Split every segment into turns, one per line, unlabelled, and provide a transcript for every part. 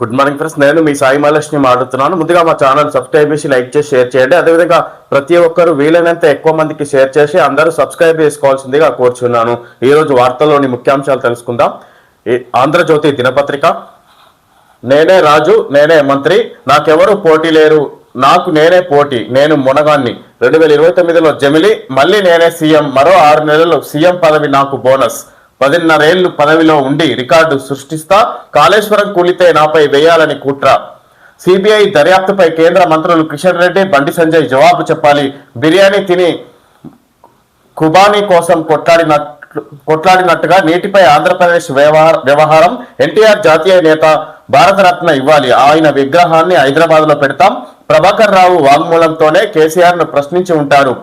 Good morning friends. నేను మీ సాయి మహాలక్ష్మి మాట్లాడుతున్నాను. ముందుగా మా ఛానల్ సబ్స్క్రైబ్ చేసి లైక్ చేసి షేర్ చేయండి. అదేవిధంగా ప్రతి ఒక్కరు వీలైనంత ఎక్కువ మందికి షేర్ చేసి అందరూ సబ్స్క్రైబ్ చేసుకోవాల్సిందిగా కోరుచున్నాను. ఈరోజు వార్తల్లోని ముఖ్యాంశాలు తెలుసుకుందాం. ఈ ఆంధ్రజ్యోతి దినపత్రిక. నేనే రాజు నేనే మంత్రి నాకెవరు పోటీ లేరు. నాకు నేనే పోటీ నేను మునగాన్ని. రెండు వేల ఇరవై తొమ్మిదిలో జమిలి మళ్ళీ నేనే సీఎం మరో ఆరు నెలలు సీఎం పదవి నాకు బోనస్. పదిన్నరేళ్ళు పదవిలో ఉండి రికార్డు సృష్టిస్తా కాళేశ్వరం కూలితే నాపై వేయాలని కుట్ర. సిబిఐ దర్యాప్తుపై కేంద్ర మంత్రులు కిషన్ రెడ్డి బండి సంజయ్ జవాబు చెప్పాలి. బిర్యానీ తిని కుబానీ కోసం కొట్లాడినట్లు కొట్లాడినట్టుగా నీటిపై ఆంధ్రప్రదేశ్ వ్యవహార వ్యవహారం. ఎన్టీఆర్ జాతీయ నేత భారతరత్న ఇవ్వాలి. ఆయన విగ్రహాన్ని హైదరాబాద్లో పెడతాం. ప్రభాకర్ రావు వాంగ్మూలంతోనే కేసీఆర్ను ప్రశ్నించి ఉంటారు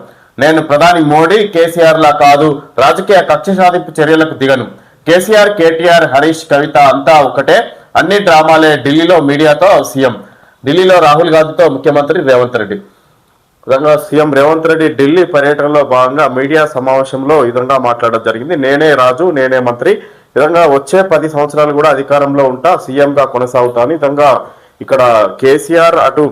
నేను ప్రధాని మోడీ కేసీఆర్ లా కాదు. రాజకీయ కక్ష సాధింపు చర్యలకు దిగను. కేసీఆర్ కేటీఆర్ హరీష్ కవిత అంతా ఒకటే అన్ని డ్రామాలే ఢిల్లీలో మీడియాతో సీఎం. ఢిల్లీలో రాహుల్ గాంధీతో ముఖ్యమంత్రి రేవంత్ రెడ్డి. విధంగా సీఎం రేవంత్ రెడ్డి ఢిల్లీ పర్యటనలో భాగంగా మీడియా సమావేశంలో ఈ విధంగా మాట్లాడడం జరిగింది. నేనే రాజు నేనే మంత్రి. విధంగా వచ్చే పది సంవత్సరాలు కూడా అధికారంలో ఉంటా. సీఎంగా కొనసాగుతాను. విధంగా ఇక్కడ కేసీఆర్ అటు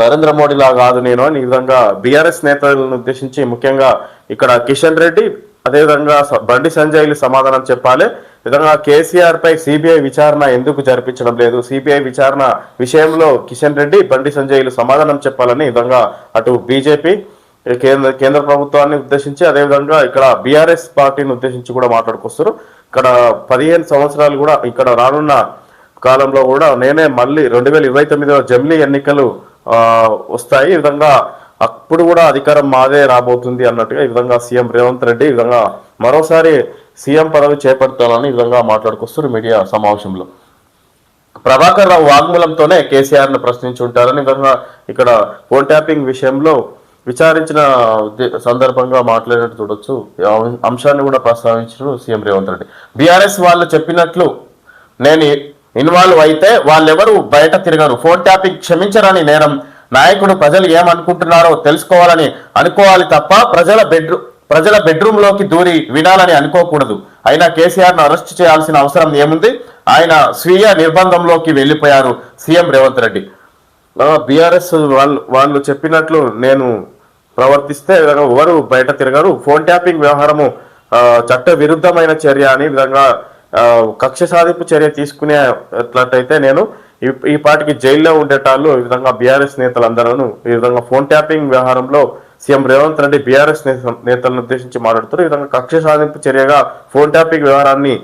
నరేంద్ర మోడీ లా కాదు నేను అని ఈ విధంగా బీఆర్ఎస్ నేతలను ఉద్దేశించి ముఖ్యంగా ఇక్కడ కిషన్ రెడ్డి అదేవిధంగా బండి సంజయ్లు సమాధానం చెప్పాలి. విధంగా కేసీఆర్ పై సిబిఐ విచారణ ఎందుకు జరిపించడం లేదు? సిబిఐ విచారణ విషయంలో కిషన్ రెడ్డి బండి సంజయ్లు సమాధానం చెప్పాలని ఈ విధంగా అటు బీజేపీ కేంద్ర కేంద్ర ప్రభుత్వాన్ని ఉద్దేశించి అదేవిధంగా ఇక్కడ బీఆర్ఎస్ పార్టీని ఉద్దేశించి కూడా మాట్లాడుకొస్తారు ఇక్కడ పదిహేను సంవత్సరాలు కూడా ఇక్కడ రానున్న కాలంలో కూడా నేనే మళ్ళీ రెండు వేల ఇరవై తొమ్మిదిలో జమిలీ ఎన్నికలు వస్తాయి. ఈ విధంగా అప్పుడు కూడా అధికారం మాదే రాబోతుంది అన్నట్టుగా ఈ విధంగా సీఎం రేవంత్ రెడ్డి ఈ విధంగా మరోసారి సీఎం పదవి చేపడతానని ఈ విధంగా మాట్లాడుకొస్తారు మీడియా సమావేశంలో. ప్రభాకర్ రావు వాగ్మూలంతోనే కేసీఆర్ను ప్రశ్నించి ఉంటారని విధంగా ఇక్కడ ఫోన్ ట్యాపింగ్ విషయంలో విచారించిన సందర్భంగా మాట్లాడినట్టు చూడొచ్చు. అంశాన్ని కూడా ప్రస్తావించారు సీఎం రేవంత్ రెడ్డి. బీఆర్ఎస్ వాళ్ళు చెప్పినట్లు నేను ఇన్వాల్వ్ అయితే వాళ్ళెవరు బయట తిరగరు. ఫోన్ ట్యాపింగ్ క్షమించరని నేరం. నాయకుడు ప్రజలు ఏమనుకుంటున్నారో తెలుసుకోవాలని అనుకోవాలి తప్ప ప్రజల బెడ్రూమ్ ప్రజల బెడ్రూమ్లోకి దూరి వినాలని అనుకోకూడదు. అయినా కేసీఆర్ను అరెస్ట్ చేయాల్సిన అవసరం ఏముంది? ఆయన స్వీయ నిర్బంధంలోకి వెళ్ళిపోయారు సీఎం రేవంత్ రెడ్డి. బీఆర్ఎస్ వాళ్ళు వాళ్ళు చెప్పినట్లు నేను ప్రవర్తిస్తే విధంగా ఎవరు బయట తిరగరు. ఫోన్ ట్యాపింగ్ వ్యవహారము చట్ట విరుద్ధమైన చర్య అని విధంగా కక్ష సాధింపు చర్య తీసుకునేట్లయితే నేను ఈ ఈ పాటికి జైల్లో ఉండేటాళ్ళు ఈ విధంగా బీఆర్ఎస్ నేతలందరూ ఈ విధంగా ఫోన్ ట్యాపింగ్ వ్యవహారంలో సీఎం రేవంత్ రెడ్డి బీఆర్ఎస్ నేతలను ఉద్దేశించి మాట్లాడుతారు ఈ విధంగా కక్ష సాధింపు చర్యగా ఫోన్ ట్యాపింగ్ వ్యవహారాన్ని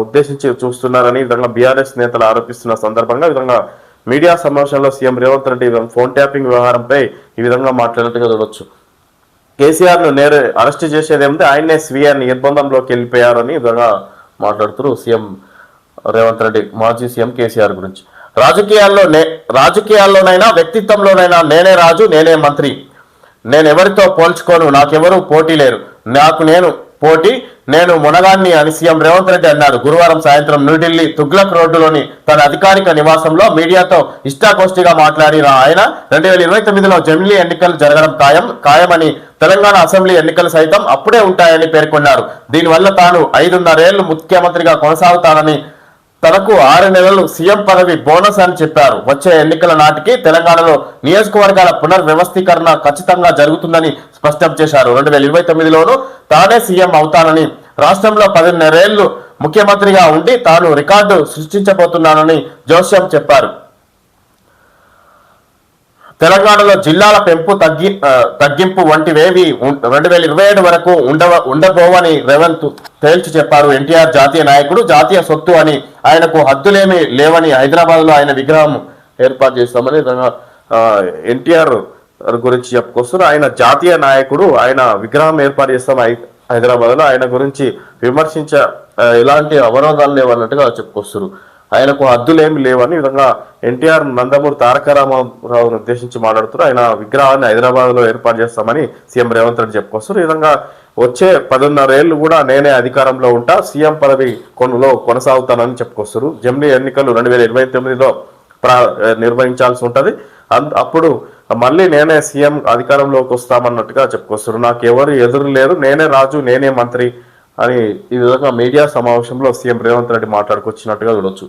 ఉద్దేశించి చూస్తున్నారని ఈ విధంగా బీఆర్ఎస్ నేతలు ఆరోపిస్తున్న సందర్భంగా ఈ విధంగా మీడియా సమావేశంలో CM Revanth Reddy phone tapping వ్యవహారంపై ఈ విధంగా మాట్లాడినట్టుగా చూడొచ్చు. కేసీఆర్ను నేరు అరెస్ట్ చేసేది ఏమిటి ఆయన్నే స్వీయ నిర్బంధంలోకి వెళ్ళిపోయారని విధంగా మాట్లాడుతున్నారు సీఎం రేవంత్ రెడ్డి మాజీ సీఎం కేసీఆర్ గురించి. రాజకీయాల్లో నే రాజకీయాల్లోనైనా వ్యక్తిత్వంలోనైనా నేనే రాజు నేనే మంత్రి. నేను ఎవరితో పోల్చుకోను? నాకెవరూ పోటీ లేరు. నాకు నేను పోటీ నేను మునగాన్ని అని సీఎం రేవంత్ రెడ్డి అన్నారు గురువారం సాయంత్రం న్యూఢిల్లీ తుగ్లక్ రోడ్డులోని తన అధికారిక నివాసంలో మీడియాతో ఇష్టాగోష్ఠిగా మాట్లాడిన ఆయన రెండు వేల ఇరవై తొమ్మిదిలో జమిలీ ఎన్నికలు జరగడం ఖాయం ఖాయమని తెలంగాణ అసెంబ్లీ ఎన్నికలు సైతం అప్పుడే ఉంటాయని పేర్కొన్నారు. దీనివల్ల తాను ఐదున్నరేళ్ళు ముఖ్యమంత్రిగా కొనసాగుతానని తనకు ఆరు నెలలు సీఎం పదవి బోనస్ అని చెప్పారు. వచ్చే ఎన్నికల నాటికి తెలంగాణలో నియోజకవర్గాల పునర్వ్యవస్థీకరణ ఖచ్చితంగా జరుగుతుందని స్పష్టం చేశారు. రెండు వేల ఇరవై తొమ్మిదిలోనూ తానే సీఎం అవుతానని రాష్ట్రంలో పదిన్నరేళ్ళు ముఖ్యమంత్రిగా ఉండి తాను రికార్డు సృష్టించబోతున్నానని జోస్యం చెప్పారు. తెలంగాణలో జిల్లాల పెంపు తగ్గి తగ్గింపు వంటివేవి రెండు వేల ఇరవై ఏడు వరకు ఉండవ ఉండబోవని రేవంత్ తేల్చి చెప్పారు. ఎన్టీఆర్ జాతీయ నాయకుడు జాతీయ సొత్తు అని ఆయనకు హద్దులేమీ లేవని హైదరాబాద్లో ఆయన విగ్రహం ఏర్పాటు చేస్తామని ఎన్టీఆర్ గురించి చెప్పుకొస్తున్నారు. ఆయన జాతీయ నాయకుడు ఆయన విగ్రహం ఏర్పాటు చేస్తాం హైదరాబాద్లో ఆయన గురించి విమర్శించ ఎలాంటి అవరోధాలు లేవన్నట్టుగా చెప్పుకొస్తున్నారు. ఆయనకు హద్దులేమి లేవని విధంగా ఎన్టీఆర్ నందమూరి తారక రామారావును ఉద్దేశించి మాట్లాడుతూ ఆయన విగ్రహాన్ని హైదరాబాద్లో ఏర్పాటు చేస్తామని సీఎం రేవంత్ రెడ్డి చెప్పుకొస్తారు ఈ విధంగా వచ్చే పదిన్నర ఏళ్ళు కూడా నేనే అధికారంలో ఉంటా సీఎం పదవి కొనులో కొనసాగుతానని చెప్పుకొస్తారు జమిలీ ఎన్నికలు రెండు వేల ఇరవై తొమ్మిదిలో ప్రా నిర్వహించాల్సి ఉంటుంది. అప్పుడు మళ్ళీ నేనే సీఎం అధికారంలోకి వస్తామన్నట్టుగా చెప్పుకొస్తారు నాకు ఎవరు ఎదురు లేరు. నేనే రాజు నేనే మంత్రి అని ఈ విధంగా మీడియా సమావేశంలో సీఎం రేవంత్ రెడ్డి మాట్లాడుకొచ్చినట్టుగా చూడొచ్చు.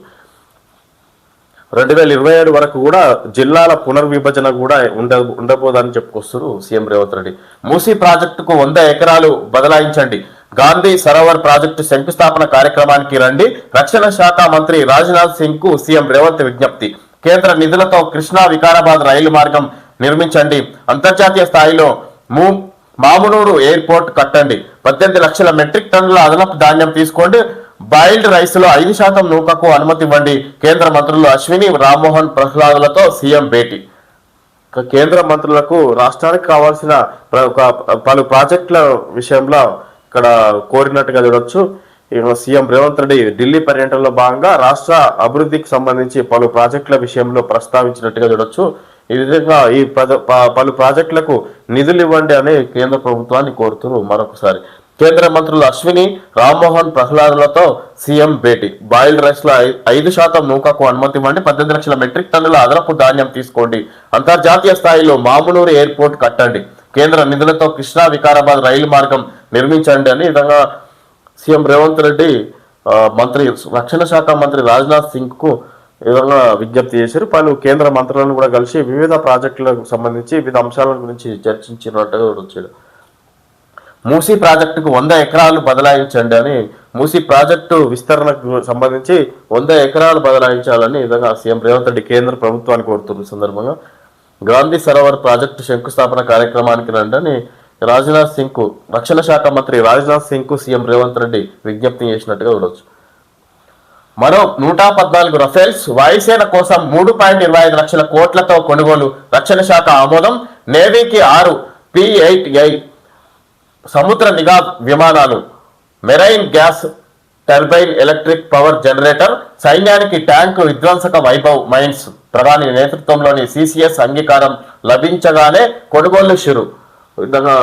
రెండు వేల ఇరవై ఏడు వరకు కూడా జిల్లాల పునర్విభజన కూడా ఉండ ఉండబోదని చెప్పుకొస్తారు సీఎం రేవంత్ రెడ్డి. మూసీ ప్రాజెక్టుకు వంద ఎకరాలు బదలాయించండి. గాంధీ సరోవర్ ప్రాజెక్టు శంకుస్థాపన కార్యక్రమానికి రండి. రక్షణ శాఖ మంత్రి రాజ్నాథ్ సింగ్కు సీఎం రేవంత్ విజ్ఞప్తి. కేంద్ర నిధులతో కృష్ణా వికారాబాద్ రైలు మార్గం నిర్మించండి. అంతర్జాతీయ స్థాయిలో మూ మామునూరు ఎయిర్పోర్ట్ కట్టండి. పద్దెనిమిది లక్షల మెట్రిక్ టన్నుల అదనపు ధాన్యం తీసుకోండి. బాయిల్డ్ రైస్లో ఐదు శాతం నూకకు అనుమతి ఇవ్వండి. కేంద్ర మంత్రులు అశ్విని రామ్మోహన్ ప్రహ్లాదులతో సీఎం భేటీ. కేంద్ర మంత్రులకు రాష్ట్రానికి కావాల్సిన ఒక పలు ప్రాజెక్టుల విషయంలో ఇక్కడ కోరినట్టుగా చూడొచ్చు. సీఎం రేవంత్ రెడ్డి ఢిల్లీ పర్యటనలో భాగంగా రాష్ట్ర అభివృద్ధికి సంబంధించి పలు ప్రాజెక్టుల విషయంలో ప్రస్తావించినట్టుగా చూడొచ్చు. ఈ విధంగా ఈ పద- పలు ప్రాజెక్టులకు నిధులు ఇవ్వండి అని కేంద్ర ప్రభుత్వాన్ని కోరుతున్నారు మరొకసారి. కేంద్ర మంత్రులు అశ్విని రామ్మోహన్ ప్రహ్లాదులతో సీఎం భేటీ. బాయిల్డ్ రైస్లో ఐదు శాతం నూకకు అనుమతి ఇవ్వండి పద్దెనిమిది లక్షల మెట్రిక్ టన్నుల అదనపు ధాన్యం తీసుకోండి. అంతర్జాతీయ స్థాయిలో మామునూరు ఎయిర్పోర్ట్ కట్టండి. కేంద్ర నిధులతో కృష్ణా వికారాబాద్ రైలు మార్గం నిర్మించండి అని విధంగా సీఎం రేవంత్ రెడ్డి మంత్రి రక్షణ శాఖ మంత్రి రాజ్నాథ్ సింగ్కు విధంగా విజ్ఞప్తి చేశారు? పలు కేంద్ర మంత్రులను కూడా కలిసి వివిధ ప్రాజెక్టులకు సంబంధించి వివిధ అంశాల గురించి చర్చించినట్టుగా వచ్చాడు మూసీ ప్రాజెక్టుకు వంద ఎకరాలు బదలాయించండి అని మూసీ ప్రాజెక్టు విస్తరణకు సంబంధించి వంద ఎకరాలు బదలాయించాలని విధంగా సీఎం రేవంత్ రెడ్డి కేంద్ర ప్రభుత్వాన్ని కోరుతున్న సందర్భంగా గాంధీ సరోవర్ ప్రాజెక్టు శంకుస్థాపన కార్యక్రమానికి రండి రాజ్నాథ్ సింగ్కు రక్షణ శాఖ మంత్రి రాజ్నాథ్ సింగ్కు సీఎం రేవంత్ రెడ్డి విజ్ఞప్తి చేసినట్టుగా చూడవచ్చు మరో నూట పద్నాలుగు రఫేల్స్ వాయుసేన కోసం మూడు పాయింట్ ఇరవై ఐదు లక్షల కోట్లతో కొనుగోలు రక్షణ శాఖ ఆమోదం నేవీకి ఆరు పి ఎయిట్ ఐ సముద్ర నిఘా విమానాలు marine gas turbine electric power generator సైన్యానికి ట్యాంకు విధ్వంసక వైభవ్ మైన్స్ ప్రధాని నేతృత్వంలోని సిసిఎస్ అంగీకారం లభించగానే కొనుగోలు షురు. విధంగా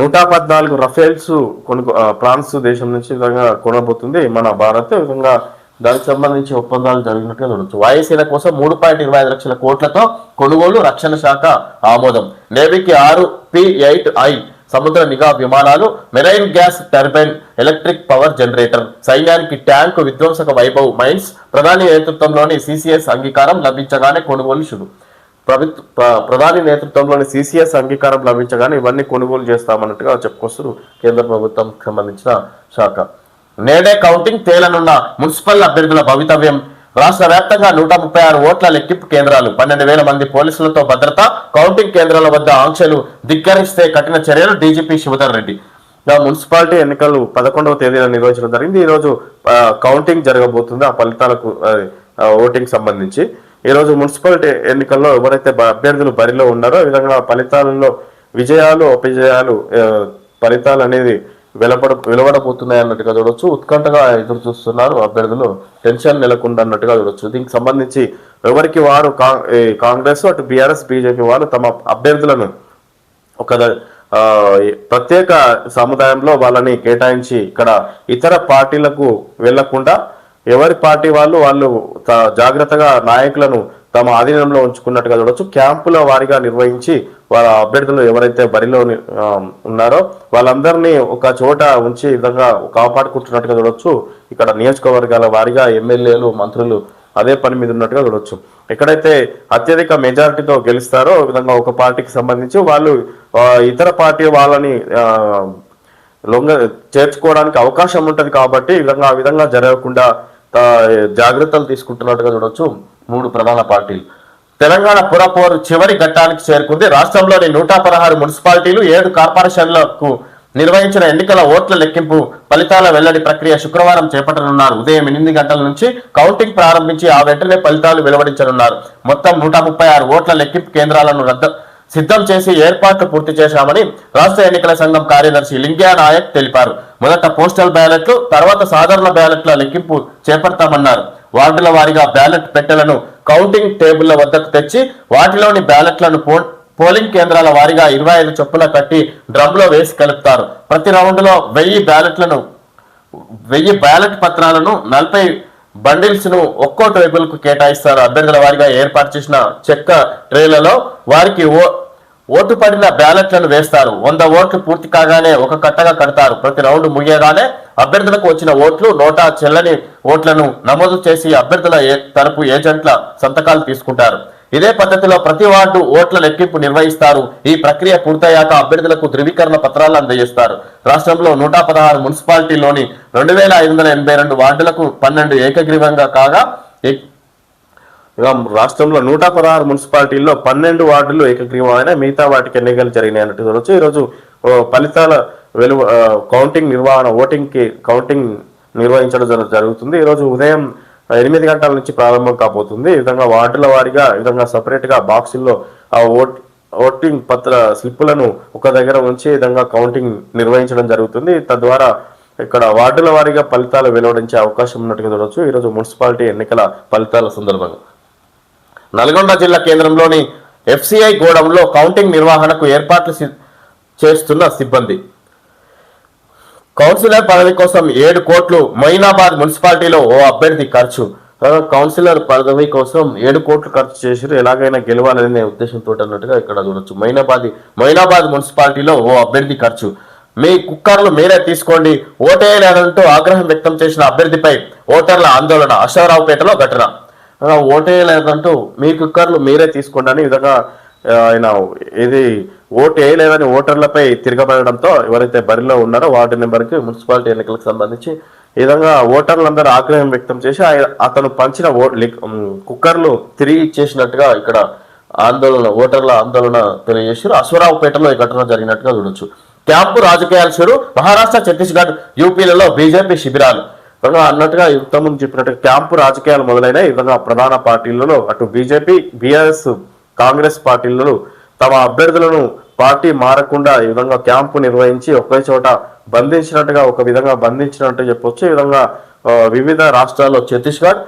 నూట పద్నాలుగు రఫేల్స్ కొనుగో ఫ్రాన్స్ దేశం నుంచి విధంగా కొనబోతుంది. మన భారత్ విధంగా దానికి సంబంధించి ఒప్పందాలు జరిగినట్టుగా చూడవచ్చు వాయుసేన కోసం మూడు పాయింట్ ఇరవై ఐదు లక్షల కోట్లతో కొనుగోలు రక్షణ శాఖ ఆమోదం. నేవీకి ఆరు పి ఎయిట్ ఐ సముద్ర నిఘా విమానాలు marine gas turbine electric power generator సైన్యానికి ట్యాంక్ విధ్వంసక వైభవ్ మైన్స్ ప్రధాని నేతృత్వంలోని సిసిఎస్ అంగీకారం లభించగానే కొనుగోలు శురు ప్రభుత్వ ప్రధాని నేతృత్వంలోని సిసిఎస్ అంగీకారం లభించగానే ఇవన్నీ కొనుగోలు చేస్తామన్నట్టుగా చెప్పుకొస్తారు కేంద్ర ప్రభుత్వం సంబంధించిన శాఖ. నేడే కౌంటింగ్ తేలనున్న మున్సిపల్ అభ్యర్థుల భవితవ్యం. రాష్ట్ర వ్యాప్తంగా నూట ముప్పై ఆరు ఓట్ల లెక్కింపు కేంద్రాలు పన్నెండు వేల మంది పోలీసులతో భద్రత కౌంటింగ్ కేంద్రాల వద్ద ఆంక్షలు ధిక్కరిస్తే కఠిన చర్యలు డీజీపీ శివధర్ రెడ్డి. మున్సిపాలిటీ ఎన్నికలు పదకొండవ తేదీన నిర్వహించడం జరిగింది. ఈ రోజు కౌంటింగ్ జరగబోతుంది ఆ ఫలితాలకు ఓటింగ్ సంబంధించి. ఈ రోజు మున్సిపాలిటీ ఎన్నికల్లో ఎవరైతే అభ్యర్థులు బరిలో ఉన్నారో ఈ విధంగా ఫలితాలలో విజయాలు అపజయాలు ఫలితాలు అనేది వెలపడ వెలువడబోతున్నాయి అన్నట్టుగా చూడొచ్చు. ఉత్కంఠగా ఎదురు చూస్తున్నారు అభ్యర్థులు. టెన్షన్ నెలకొండ అన్నట్టుగా చూడొచ్చు. దీనికి సంబంధించి ఎవరికి వారు ఈ కాంగ్రెస్ అటు బీఆర్ఎస్ బీజేపీ వారు తమ అభ్యర్థులను ఒక ప్రత్యేక సముదాయంలో వాళ్ళని కేటాయించి ఇక్కడ ఇతర పార్టీలకు వెళ్ళకుండా ఎవరి పార్టీ వాళ్ళు వాళ్ళు జాగ్రత్తగా నాయకులను తమ ఆధీనంలో ఉంచుకున్నట్టుగా చూడొచ్చు. క్యాంపుల వారిగా నిర్వహించి వాళ్ళ అభ్యర్థులు ఎవరైతే బరిలో ఉన్నారో వాళ్ళందరినీ ఒక చోట ఉంచి విధంగా కాపాడుకుంటున్నట్టుగా చూడొచ్చు. ఇక్కడ నియోజకవర్గాల వారిగా ఎమ్మెల్యేలు మంత్రులు అదే పని మీద ఉన్నట్టుగా చూడొచ్చు. ఎక్కడైతే అత్యధిక మెజారిటీతో గెలుస్తారో విధంగా ఒక పార్టీకి సంబంధించి వాళ్ళు ఇతర పార్టీ వాళ్ళని లొంగ చేర్చుకోవడానికి అవకాశం ఉంటుంది కాబట్టి విధంగా ఆ విధంగా జరగకుండా జాగ్రత్తలు తీసుకుంటున్నట్టుగా చూడొచ్చు. మూడు ప్రధాన పార్టీలు. తెలంగాణ పురపోరు చివరి ఘట్టానికి చేరుకుంది. రాష్ట్రంలోని నూట పదహారు మున్సిపాలిటీలు ఏడు కార్పొరేషన్లకు నిర్వహించిన ఎన్నికల ఓట్ల లెక్కింపు ఫలితాల వెల్లడి ప్రక్రియ శుక్రవారం చేపట్టనున్నారు. ఉదయం ఎనిమిది గంటల నుంచి కౌంటింగ్ ప్రారంభించి ఆ వెంటనే ఫలితాలు వెలువడించనున్నారు. మొత్తం నూట ముప్పై ఆరు ఓట్ల లెక్కింపు కేంద్రాలను రద్దు సిద్ధం చేసి ఏర్పాట్లు పూర్తి చేశామని రాష్ట్ర ఎన్నికల సంఘం కార్యదర్శి లింగ్యా నాయక్ తెలిపారు. మొదట పోస్టల్ బ్యాలెట్లు తర్వాత సాధారణ బ్యాలెట్ల లెక్కింపు చేపడతామన్నారు. వార్డుల వారీగా బ్యాలెట్ పెట్టెలను కౌంటింగ్ టేబుల్ల వద్దకు తెచ్చి వాటిలోని బ్యాలెట్లను పోలింగ్ కేంద్రాల వారీగా ఇరవై ఐదు చొప్పుల కట్టి డ్రమ్లో వేసి కలుపుతారు. ప్రతి రౌండ్లో వెయ్యి బ్యాలెట్లను వెయ్యి బ్యాలెట్ పత్రాలను నలభై బండిల్స్ను ఒక్కో టేబుల్కు కేటాయిస్తారు. అభ్యర్థుల వారిగా ఏర్పాటు చేసిన చెక్క ట్రేలలో వారికి ఓ ఓటు పడిన బ్యాలెట్లను వేస్తారు. వంద ఓట్లు పూర్తి కాగానే ఒక కట్టగా కడతారు. ప్రతి రౌండ్ ముగియగానే అభ్యర్థులకు వచ్చిన ఓట్లు నోటా చెల్లని ఓట్లను నమోదు చేసి అభ్యర్థుల తరపు ఏజెంట్ల సంతకాలు తీసుకుంటారు. ఇదే పద్ధతిలో ప్రతి వార్డు ఓట్ల లెక్కింపు నిర్వహిస్తారు. ఈ ప్రక్రియ పూర్తయ్యాక అభ్యర్థులకు ధృవీకరణ పత్రాలు అందజేస్తారు. రాష్ట్రంలో నూట పదహారు మున్సిపాలిటీలోని రెండు వేల ఐదు వందల ఎనభై రెండు వార్డులకు పన్నెండు ఏకగ్రీవంగా కాగా రాష్ట్రంలో నూట పదహారు మున్సిపాలిటీల్లో పన్నెండు వార్డులు ఏకగ్రీవమైన మిగతా వాటికి ఎన్నికలు జరిగినాయి అన్నట్టు చూడవచ్చు ఈరోజు ఓ, ఫలితాల వెలువ కౌంటింగ్ నిర్వహణ ఓటింగ్కి కౌంటింగ్ నిర్వహించడం జరుగుతుంది. ఈరోజు ఉదయం ఎనిమిది గంటల నుంచి ప్రారంభం కాబోతుంది. ఈ విధంగా వార్డుల వారీగా ఈ విధంగా సపరేట్గా బాక్సుల్లో ఆ ఓట్ ఓటింగ్ పత్ర స్లిప్పులను ఒక దగ్గర ఉంచి ఈ విధంగా కౌంటింగ్ నిర్వహించడం జరుగుతుంది. తద్వారా ఇక్కడ వార్డుల వారీగా ఫలితాలు వెలువడించే అవకాశం ఉన్నట్టుగా చూడవచ్చు ఈరోజు మున్సిపాలిటీ ఎన్నికల ఫలితాల సందర్భంగా. నల్గొండ జిల్లా కేంద్రంలోని ఎఫ్సిఐ గోడంలో కౌంటింగ్ నిర్వహణకు ఏర్పాట్లు చేస్తున్న సిబ్బంది. కౌన్సిలర్ పదవి కోసం ఏడు కోట్లు మొయినాబాద్ మున్సిపాలిటీలో ఓ అభ్యర్థి ఖర్చు. కౌన్సిలర్ పదవి కోసం ఏడు కోట్లు ఖర్చు చేశారు. ఎలాగైనా గెలవాలనే ఉద్దేశంతో అన్నట్టుగా ఇక్కడ చూడొచ్చు. మైనాబాద్ మైనాబాద్ మున్సిపాలిటీలో ఓ అభ్యర్థి ఖర్చు. మీ కుక్కర్లు మీరే తీసుకోండి. ఓటేయలేదంటూ ఆగ్రహం వ్యక్తం చేసిన అభ్యర్థిపై ఓటర్ల ఆందోళన. అశ్వరావుపేటలో ఘటన. ఆ, ఓటేయలేదంటూ మీ కుక్కర్లు మీరే తీసుకోండి అని ఈ విధంగా ఆయన ఇది ఓటు వేయలేదని ఓటర్లపై తిరగబడడంతో ఎవరైతే బరిలో ఉన్నారో వార్డు నెంబర్కి మున్సిపాలిటీ ఎన్నికలకు సంబంధించి ఈ విధంగా ఓటర్లందరూ ఆగ్రహం వ్యక్తం చేసి అతను పంచిన ఓ కుక్కర్లు తిరిగి ఇచ్చేసినట్టుగా ఇక్కడ ఆందోళన ఓటర్ల ఆందోళన తెలియజేశారు. అశ్వరావుపేటలో ఈ ఘటన జరిగినట్టుగా చూడొచ్చు. క్యాంపు రాజకీయాలు షురు మహారాష్ట్ర ఛత్తీస్గఢ్ యూపీలలో బీజేపీ శిబిరాలు. విధంగా అన్నట్టుగా ఇంతకుముందు చెప్పినట్టు క్యాంపు రాజకీయాలు మొదలైన ఈ విధంగా ప్రధాన పార్టీలలో అటు బీజేపీ బీఆర్ఎస్ కాంగ్రెస్ పార్టీలలో తమ అభ్యర్థులను పార్టీ మారకుండా ఈ విధంగా క్యాంపు నిర్వహించి ఒకే చోట బంధించినట్టుగా ఒక విధంగా బంధించినట్టు చెప్పొచ్చు. ఈ విధంగా వివిధ రాష్ట్రాల్లో ఛత్తీస్గఢ్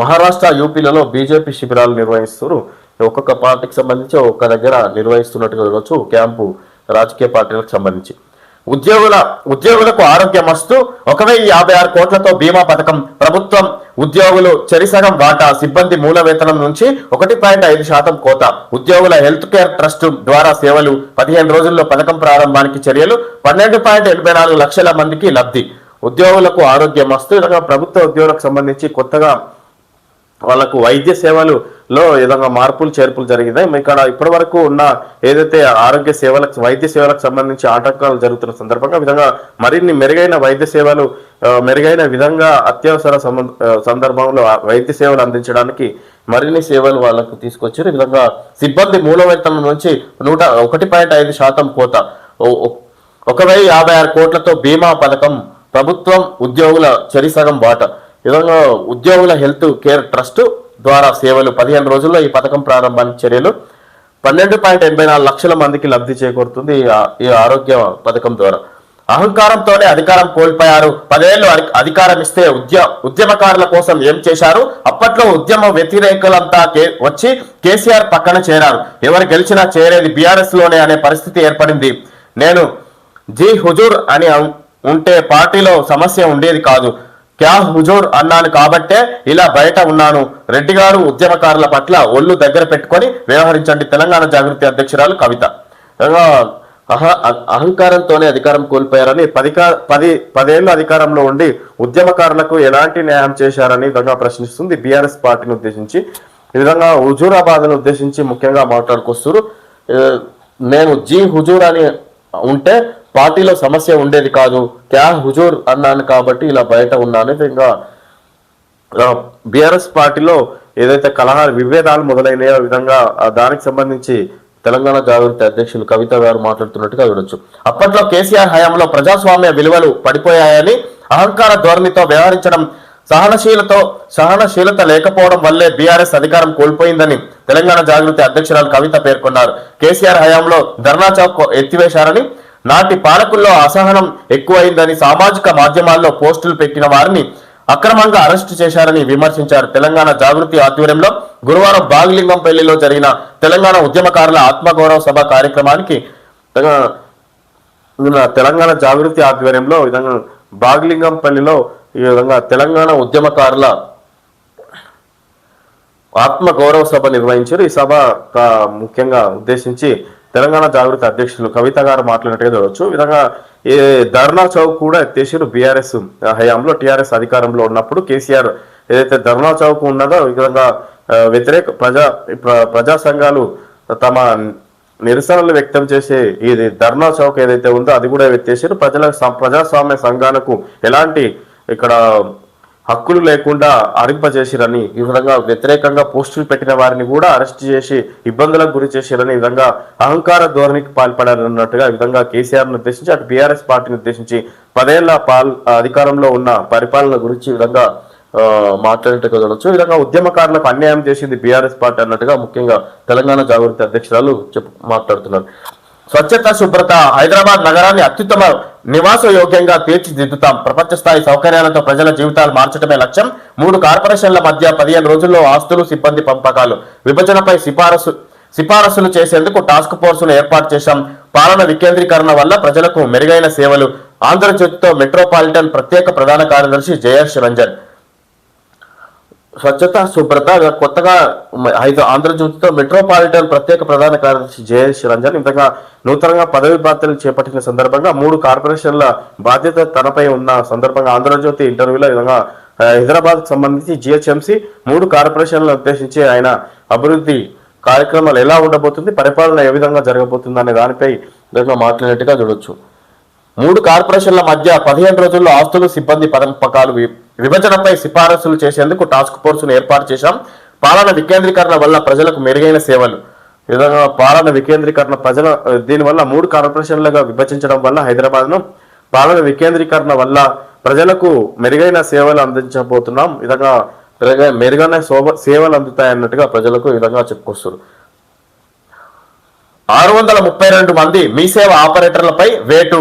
మహారాష్ట్ర యూపీలలో బీజేపీ శిబిరాలు నిర్వహిస్తారు ఒక్కొక్క పార్టీకి సంబంధించి ఒక్క దగ్గర నిర్వహిస్తున్నట్టుగా చూడవచ్చు క్యాంపు రాజకీయ పార్టీలకు సంబంధించి. ఉద్యోగుల ఉద్యోగులకు ఆరోగ్యం వస్తూ ఒక వెయ్యి యాభై ఆరు కోట్లతో బీమా పథకం ప్రభుత్వం ఉద్యోగులు చెరిసగం వాటా సిబ్బంది మూల వేతనం నుంచి ఒకటి పాయింట్ ఐదు శాతం కోత. ఉద్యోగుల హెల్త్ కేర్ ట్రస్ట్ ద్వారా సేవలు పదిహేను రోజుల్లో పథకం ప్రారంభానికి చర్యలు. పన్నెండు పాయింట్ ఎనభై నాలుగు లక్షల మందికి లబ్ధి. ఉద్యోగులకు ఆరోగ్యం వస్తూ ప్రభుత్వ ఉద్యోగులకు సంబంధించి కొత్తగా వాళ్ళకు వైద్య సేవలు లో విధంగా మార్పులు చేర్పులు జరిగినాయి? ఇక్కడ ఇప్పటి వరకు ఉన్న ఏదైతే ఆరోగ్య సేవలకు వైద్య సేవలకు సంబంధించి ఆటంకాలు జరుగుతున్న సందర్భంగా విధంగా మరిన్ని మెరుగైన వైద్య సేవలు మెరుగైన విధంగా అత్యవసర సందర్భంలో వైద్య సేవలు అందించడానికి మరిన్ని సేవలు వాళ్ళకు తీసుకొచ్చారు. ఈ విధంగా సిబ్బంది మూల వేతనం నుంచి నూట ఒకటి పాయింట్ ఐదు శాతం కోత. ఒక వెయ్యి యాభై ఆరు కోట్లతో బీమా పథకం ప్రభుత్వం ఉద్యోగుల చెరిసగం బాట. విధంగా ఉద్యోగుల హెల్త్ కేర్ ట్రస్ట్ ద్వారా సేవలు పదిహేను రోజుల్లో ఈ పథకం ప్రారంభానికి చర్యలు. పన్నెండు పాయింట్ ఎనభై నాలుగు లక్షల మందికి లబ్ధి చేకూరుతుంది ఈ ఆరోగ్య పథకం ద్వారా. అహంకారంతోనే అధికారం కోల్పోయారు. పదేళ్ళు అధికారం ఇస్తే ఉద్య ఉద్యమకారుల కోసం ఏం చేశారు? అప్పట్లో ఉద్యమ వ్యతిరేకులంతా కే- వచ్చి కేసీఆర్ పక్కన చేరారు. ఎవరు గెలిచినా చేరేది బీఆర్ఎస్లోనే అనే పరిస్థితి ఏర్పడింది. నేను జీ హుజూర్ అని ఉంటే పార్టీలో సమస్య ఉండేది కాదు. క్యా హుజూర్ అన్నాను కాబట్టే ఇలా బయట ఉన్నాను. రెడ్డి గారు ఉద్యమకారుల పట్ల ఒళ్ళు దగ్గర పెట్టుకొని వ్యవహరించండి. తెలంగాణ జాగృతి అధ్యక్షురాలు కవిత. అహ అహంకారంతోనే అధికారం కోల్పోయారని పదికా పది పదేళ్ళు అధికారంలో ఉండి ఉద్యమకారులకు ఎలాంటి న్యాయం చేశారని విధంగా ప్రశ్నిస్తుంది. బీఆర్ఎస్ పార్టీని ఉద్దేశించి ఈ విధంగా హుజూరాబాద్ను ఉద్దేశించి ముఖ్యంగా మాట్లాడుకొస్తారు నేను జీ హుజూర్ అని ఉంటే పార్టీలో సమస్య ఉండేది కాదు. క్యా హుజూర్ అన్నాను కాబట్టి ఇలా బయట ఉన్నాను. ఇంకా బీఆర్ఎస్ పార్టీలో ఏదైతే కలహాలు విభేదాలు మొదలైన విధంగా దానికి సంబంధించి తెలంగాణ జాగృతి అధ్యక్షులు కవిత గారు మాట్లాడుతున్నట్టుగా చూడొచ్చు. అప్పట్లో కేసీఆర్ హయాంలో ప్రజాస్వామ్య విలువలు పడిపోయాయని అహంకార ధోరణితో వ్యవహరించడం సహనశీలతో సహనశీలత లేకపోవడం వల్లే బీఆర్ఎస్ అధికారం కోల్పోయిందని తెలంగాణ జాగృతి అధ్యక్షురాలు కవిత పేర్కొన్నారు. కేసీఆర్ హయాంలో ధర్నా చౌక్ ఎత్తివేశారని నాటి పాలకుల్లో అసహనం ఎక్కువైందని సామాజిక మాధ్యమాల్లో పోస్టులు పెట్టిన వారిని అక్రమంగా అరెస్టు చేశారని విమర్శించారు. తెలంగాణ జాగృతి ఆధ్వర్యంలో గురువారం బాగ్లింగంపల్లిలో జరిగిన తెలంగాణ ఉద్యమకారుల ఆత్మగౌరవ సభ కార్యక్రమానికి తెలంగాణ జాగృతి ఆధ్వర్యంలో విధంగా బాగ్లింగంపల్లిలో ఈ విధంగా తెలంగాణ ఉద్యమకారుల ఆత్మ గౌరవ సభ నిర్వహించారు. ఈ సభ ముఖ్యంగా ఉద్దేశించి తెలంగాణ జాగృతి అధ్యక్షులు కవిత గారు మాట్లాడినట్టుగా చూడవచ్చు. విధంగా ఈ ధర్నా చౌక్ కూడా ఎత్తేసారు బీఆర్ఎస్ హయాంలో టీఆర్ఎస్ అధికారంలో ఉన్నప్పుడు కేసీఆర్ ఏదైతే ధర్నా చౌక్ ఉన్నదో ఈ విధంగా వ్యతిరేక ప్రజా ప్రజా సంఘాలు తమ నిరసనలు వ్యక్తం చేసే ఇది ధర్నా చౌక్ ఏదైతే ఉందో అది కూడా ఎత్తేసారు ప్రజల ప్రజాస్వామ్య సంఘాలకు ఎలాంటి ఇక్కడ హక్కులు లేకుండా అరింపజేసిరని ఈ విధంగా వ్యతిరేకంగా పోస్టులు పెట్టిన వారిని కూడా అరెస్ట్ చేసి ఇబ్బందులకు గురి చేసిరని ఈ విధంగా అహంకార ధోరణికి పాల్పడారన్నట్టుగా ఈ విధంగా కేసీఆర్ ఉద్దేశించి అటు బీఆర్ఎస్ పార్టీని ఉద్దేశించి పదేళ్ళ పాల్ అధికారంలో ఉన్న పరిపాలన గురించి ఈ విధంగా మాట్లాడేట్టుగా చూడొచ్చు ఈ విధంగా ఉద్యమకారులకు అన్యాయం చేసింది బీఆర్ఎస్ పార్టీ అన్నట్టుగా ముఖ్యంగా తెలంగాణ జాగృతి అధ్యక్షురాలు చెప్పు మాట్లాడుతున్నారు. స్వచ్ఛత శుభ్రత హైదరాబాద్ నగరాన్ని అత్యుత్తమ నివాస యోగ్యంగా తీర్చిదిద్దుతాం. ప్రపంచ స్థాయి సౌకర్యాలతో ప్రజల జీవితాలు మార్చడమే లక్ష్యం. మూడు కార్పొరేషన్ల మధ్య పదిహేను రోజుల్లో ఆస్తులు సిబ్బంది పంపకాలు. విభజనపై సిఫారసు సిఫారసులు చేసేందుకు టాస్క్ ఫోర్సును ఏర్పాటు చేశాం. పాలన వికేంద్రీకరణ వల్ల ప్రజలకు మెరుగైన సేవలు. ఆంధ్రజ్యోతితో మెట్రోపాలిటన్ ప్రత్యేక ప్రధాన కార్యదర్శి జయేష్ రంజన్. స్వచ్ఛత శుభ్రత కొత్తగా ఐదు ఆంధ్రజ్యోతితో మెట్రోపాలిటన్ ప్రత్యేక ప్రధాన కార్యదర్శి జయేష్ రంజన్ ఇంతగా నూతనంగా పదవి బాధ్యతలు చేపట్టిన సందర్భంగా మూడు కార్పొరేషన్ల బాధ్యత తనపై ఉన్న సందర్భంగా ఆంధ్రజ్యోతి ఇంటర్వ్యూలో విధంగా హైదరాబాద్ సంబంధించి జిహెచ్ఎంసీ మూడు కార్పొరేషన్లను ఉద్దేశించి ఆయన అభివృద్ధి కార్యక్రమాలు ఎలా ఉండబోతుంది పరిపాలన ఏ విధంగా జరగబోతుంది అనే దానిపై మాట్లాడినట్టుగా చూడొచ్చు. మూడు కార్పొరేషన్ల మధ్య పదిహేను రోజుల్లో ఆస్తులు సిబ్బంది పంపకాలు విభజనపై సిఫారసులు చేసేందుకు టాస్క్ ఫోర్స్ను ఏర్పాటు చేశాం. పాలన వికేంద్రీకరణ వల్ల ప్రజలకు మెరుగైన సేవలు. విధంగా పాలన వికేంద్రీకరణ ప్రజల దీనివల్ల మూడు కార్పొరేషన్లుగా విభజించడం వల్ల హైదరాబాద్ను పాలన వికేంద్రీకరణ వల్ల ప్రజలకు మెరుగైన సేవలు అందించబోతున్నాం. విధంగా మెరుగైన శోభ సేవలు అందుతాయన్నట్టుగా ప్రజలకు విధంగా చెప్పుకొస్తారు ఆరు వందల ముప్పై రెండు మంది మీ సేవ ఆపరేటర్లపై వేటు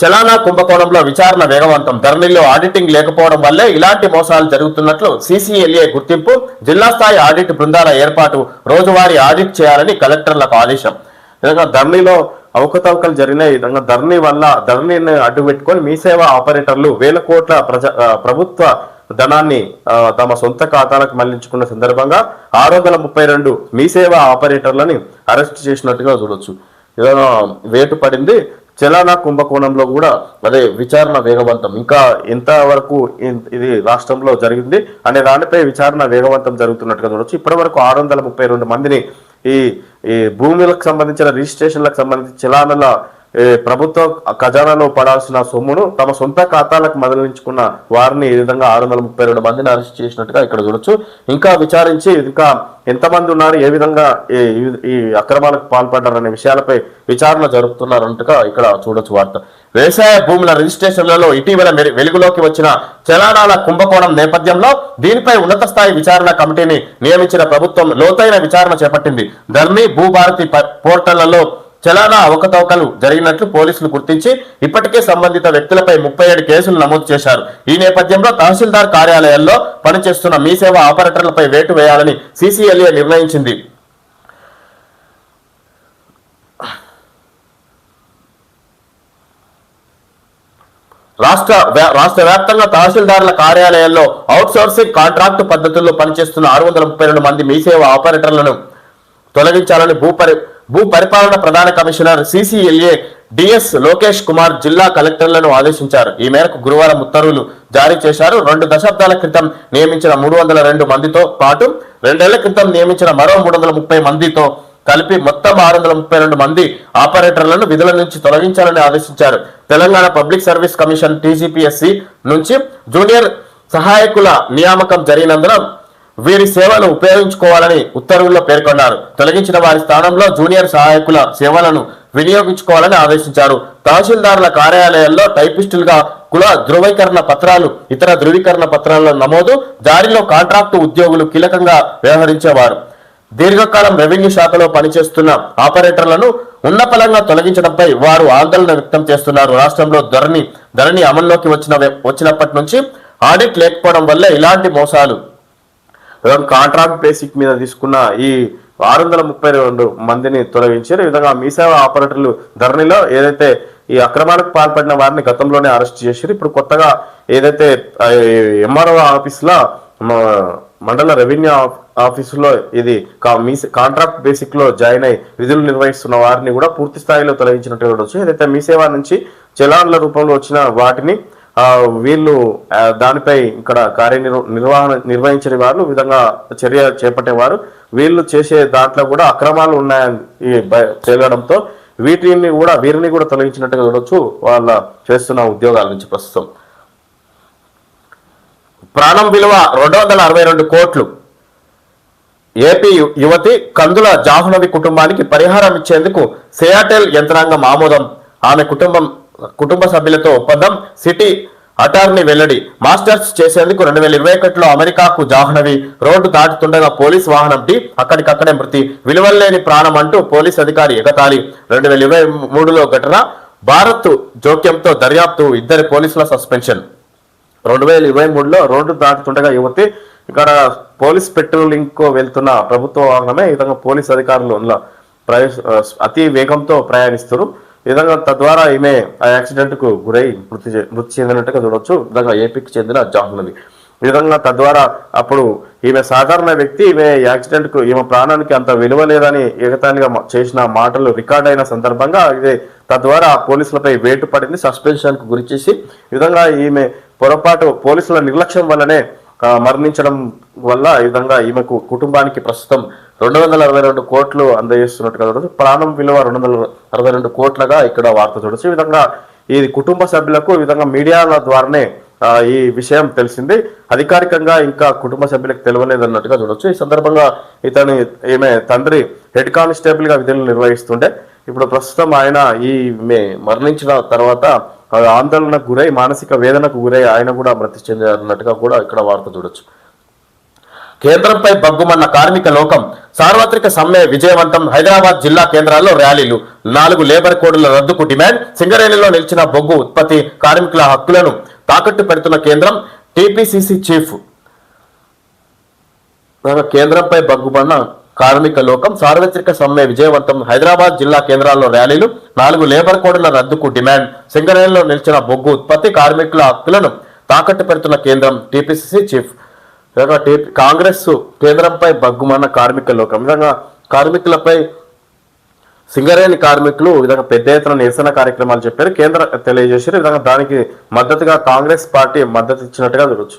చలానా కుంభకోణంలో విచారణ వేగవంతం. ధరణిలో ఆడిటింగ్ లేకపోవడం వల్లే ఇలాంటి మోసాలు జరుగుతున్నట్లు సిసిఎల్ఏ గుర్తింపు జిల్లా స్థాయి ఆడిట్ బృందాల ఏర్పాటు రోజువారీ ఆడిట్ చేయాలని కలెక్టర్లకు ఆదేశం. విధంగా ధరణిలో అవకతవకలు జరిగినాయి. ఈ విధంగా ధరణి వల్ల ధరణిని అడ్డు పెట్టుకొని మీ సేవా ఆపరేటర్లు వేల కోట్ల ప్రజ ప్రభుత్వ ధనాన్ని తమ సొంత ఖాతాలకు మళ్ళించుకున్న సందర్భంగా ఆరు వందల ముప్పై రెండు మీ సేవా ఆపరేటర్లని అరెస్ట్ చేసినట్టుగా చూడొచ్చు. ఏదైనా వేటు పడింది చలానా కుంభకోణంలో కూడా అదే విచారణ వేగవంతం. ఇంకా ఎంతవరకు వరకు ఇది రాష్ట్రంలో జరిగింది అనే దానిపై విచారణ వేగవంతం జరుగుతున్నట్టుగా చూడొచ్చు. ఇప్పటి వరకు ఆరు వందల ముప్పై రెండు మందిని ఈ ఈ భూములకు సంబంధించిన రిజిస్ట్రేషన్లకు సంబంధించి చలానల ప్రభుత్వ ఖజానాలో పడాల్సిన సొమ్మును తమ సొంత ఖాతాలకు మదలించుకున్న వారిని ఈ విధంగా ఆరు వందల ముప్పై రెండు మందిని అరెస్ట్ చేసినట్టుగా ఇక్కడ చూడొచ్చు. ఇంకా విచారించి ఇంకా ఎంతమంది ఉన్నారు ఏ విధంగా ఈ ఈ- అక్రమాలకు పాల్పడ్డారనే విషయాలపై విచారణ జరుపుతున్నారంటగా ఇక్కడ చూడొచ్చు వార్త. వ్యవసాయ భూముల రిజిస్ట్రేషన్లలో ఇటీవల వెలుగులోకి వచ్చిన చలానాల కుంభకోణం నేపథ్యంలో దీనిపై ఉన్నత స్థాయి విచారణ కమిటీని నియమించిన ప్రభుత్వం లోతైన విచారణ చేపట్టింది. ధర్మి భూభారతి పోర్టల్లలో పోర్టళ్ళలో చలానా అవకతవకలు జరిగినట్లు పోలీసులు గుర్తించి ఇప్పటికే సంబంధిత వ్యక్తులపై ముప్పై ఏడు కేసులు నమోదు చేశారు. ఈ నేపథ్యంలో తహసీల్దార్ కార్యాలయాల్లో పనిచేస్తున్న మీ సేవ ఆపరేటర్లపై వేటు వేయాలని సీసీఎల్ఏ నిర్ణయించింది. రాష్ట్ర రాష్ట్ర వ్యాప్తంగా తహసీల్దారుల కార్యాలయాల్లో అవుట్ సోర్సింగ్ కాంట్రాక్టు పద్ధతుల్లో పనిచేస్తున్న ఆరు వందల ముప్పై రెండు మంది మీ సేవ ఆపరేటర్లను తొలగించాలని భూపరి భూ పరిపాలన ప్రధాన commissioner CCLA DS Lokesh Kumar జిల్లా కలెక్టర్లను ఆదేశించారు. ఈ మేరకు గురువారం ఉత్తర్వులు జారీ చేశారు. రెండు దశాబ్దాల క్రితం నియమించిన మూడు వందల రెండు మందితో పాటు రెండేళ్ళ క్రితం నియమించిన మరో మూడు వందల ముప్పై మందితో కలిపి మొత్తం ఆరు వందల ముప్పై రెండు మంది ఆపరేటర్లను విధుల నుంచి తొలగించాలని ఆదేశించారు. Telangana public service commission TGPSC నుంచి జూనియర్ సహాయకుల నియామకం జరిగినందున వీరి సేవలు ఉపయోగించుకోవాలని ఉత్తర్వుల్లో పేర్కొన్నారు. తొలగించిన వారి స్థానంలో జూనియర్ సహాయకుల సేవలను వినియోగించుకోవాలని ఆదేశించారు. తహసీల్దారుల కార్యాలయాల్లో టైపిస్టులుగా కుల ధృవీకరణ పత్రాలు ఇతర ధృవీకరణ పత్రాల నమోదు జారీలో కాంట్రాక్టు ఉద్యోగులు కీలకంగా వ్యవహరించేవారు. దీర్ఘకాలం రెవెన్యూ శాఖలో పనిచేస్తున్న ఆపరేటర్లను ఉన్నపలంగా తొలగించడంపై వారు ఆందోళన వ్యక్తం చేస్తున్నారు. రాష్ట్రంలో ధరణి ధరణి అమల్లోకి వచ్చిన వచ్చినప్పటి నుంచి ఆడిట్ లేకపోవడం వల్ల ఇలాంటి మోసాలు కాంట్రాక్ట్ బేసిక్ మీద తీసుకున్న ఈ ఆరు వందల ముప్పై రెండు మందిని తొలగించారు. ఈ విధంగా మీ సేవ ఆపరేటర్లు ధరణిలో ఏదైతే ఈ అక్రమాలకు పాల్పడిన వారిని గతంలోనే అరెస్ట్ చేశారు. ఇప్పుడు కొత్తగా ఏదైతే ఎంఆర్ఓ ఆఫీస్లో మండల రెవెన్యూ ఆఫీసులో ఇది కా- మీ కాంట్రాక్ట్ బేసిక్లో జాయిన్ అయి విధులు నిర్వహిస్తున్న వారిని కూడా పూర్తి స్థాయిలో తొలగించినట్టు చూడవచ్చు ఏదైతే మీ సేవ నుంచి చలాన్ల రూపంలో వచ్చిన వాటిని వీళ్ళు దానిపై ఇక్కడ కార్యనిర్వ నిర్వహణ నిర్వహించని వారు విధంగా చర్య చేపట్టేవారు వీళ్ళు చేసే దాంట్లో కూడా అక్రమాలు ఉన్నాయని తేలడంతో వీటిని కూడా వీరిని కూడా తొలగించినట్టుగా చూడొచ్చు వాళ్ళ చేస్తున్న ఉద్యోగాల నుంచి ప్రస్తుతం. ప్రాణం విలువ రెండు వందల అరవై రెండు కోట్లు. ఏపీ యువతి కందుల జాహ్నవి కుటుంబానికి పరిహారం ఇచ్చేందుకు సియాటెల్ యంత్రాంగం ఆమోదం. ఆమె కుటుంబం కుటుంబ సభ్యులతో ఒప్పందం. సిటీ అటార్నీ వెల్లడి. మాస్టర్స్ చేసేందుకు రెండు వేల ఇరవై ఒకటిలో అమెరికాకు జాహ్నవి. రోడ్డు దాటుతుండగా పోలీస్ వాహనం టీ అక్కడికక్కడే మృతి. విలువలేని ప్రాణం అంటూ పోలీస్ అధికారి ఎగతాళి. రెండు వేల ఇరవై మూడులో ఘటన. భారత్ జోక్యంతో దర్యాప్తు. ఇద్దరి పోలీసుల సస్పెన్షన్. రెండు వేల ఇరవై మూడులో రోడ్డు దాటుతుండగా యువతి. ఇక్కడ పోలీస్ పెట్రోలింగ్ వెళ్తున్న ప్రభుత్వ వాహనమే ఈ విధంగా పోలీస్ అధికారులు అతి వేగంతో ప్రయాణిస్తున్నారు. ఈ విధంగా తద్వారా ఈమె ఆ యాక్సిడెంట్కు గురై మృతి మృతి చెందినట్టుగా చూడొచ్చు. విధంగా ఏపీకి చెందిన జాహ్నవి ఈ విధంగా తద్వారా అప్పుడు ఈమె సాధారణ వ్యక్తి ఈమె యాక్సిడెంట్కు ఈమె ప్రాణానికి అంత విలువ లేదని ఎగతాళిగా చేసిన మాటలు రికార్డ్ అయిన సందర్భంగా ఇది తద్వారా పోలీసులపై వేటు పడింది సస్పెన్షన్కు గురి చేసి. ఈ విధంగా ఈమె పొరపాటు పోలీసుల నిర్లక్ష్యం వల్లనే మరణించడం వల్ల ఈ విధంగా ఈమెకు కుటుంబానికి ప్రస్తుతం రెండు వందల అరవై రెండు కోట్లు అందజేస్తున్నట్టుగా చూడొచ్చు ప్రాణం విలువ రెండు వందల అరవై రెండు కోట్లుగా ఇక్కడ వార్త చూడొచ్చు. ఈ విధంగా ఈ కుటుంబ సభ్యులకు ఈ విధంగా మీడియాల ద్వారానే ఈ విషయం తెలిసింది. అధికారికంగా ఇంకా కుటుంబ సభ్యులకు తెలియలేదన్నట్టుగా చూడవచ్చు చూడొచ్చు. ఈ సందర్భంగా ఇతని ఈమె తండ్రి హెడ్ కానిస్టేబుల్గా విధులు నిర్వహిస్తుండే ఇప్పుడు ప్రస్తుతం ఆయన ఈ మరణించిన తర్వాత ఆందోళనకు గురై మానసిక వేదనకు గురై ఆయన కూడా మృతి చెందారన్నట్టుగా కూడా ఇక్కడ వార్త చూడొచ్చు. కేంద్రంపై బగ్గుమన్న కార్మిక లోకం సార్వత్రిక సమ్మె విజయవంతం హైదరాబాద్ జిల్లా కేంద్రాల్లో ర్యాలీలు. నాలుగు లేబర్ కోడ్ల రద్దుకు డిమాండ్ సింగరేణిలో నిలిచిన బొగ్గు ఉత్పత్తి కార్మికుల హక్కులను తాకట్టు పెడుతున్న కేంద్రం టీపీసీసీ చీఫ్. కేంద్రంపై బగ్గుమన్న కార్మిక లోకం సార్వత్రిక సమ్మె విజయవంతం హైదరాబాద్ జిల్లా కేంద్రాల్లో ర్యాలీలు. నాలుగు లేబర్ కోడ్ల రద్దుకు డిమాండ్ సింగరేణిలో నిలిచిన బొగ్గు ఉత్పత్తి కార్మికుల హక్కులను తాకట్టు పెడుతున్న కేంద్రం టీపీసీసీ చీఫ్. కాంగ్రెస్ కేంద్రంపై బగ్గుమన్న కార్మిక లోకం. విధంగా కార్మికులపై సింగరేణి కార్మికులు విధంగా పెద్ద ఎత్తున నిరసన కార్యక్రమాలు చెప్పారు. కేంద్ర తెలియజేశారు. విధంగా దానికి మద్దతుగా కాంగ్రెస్ పార్టీ మద్దతు ఇచ్చినట్టుగా చూడొచ్చు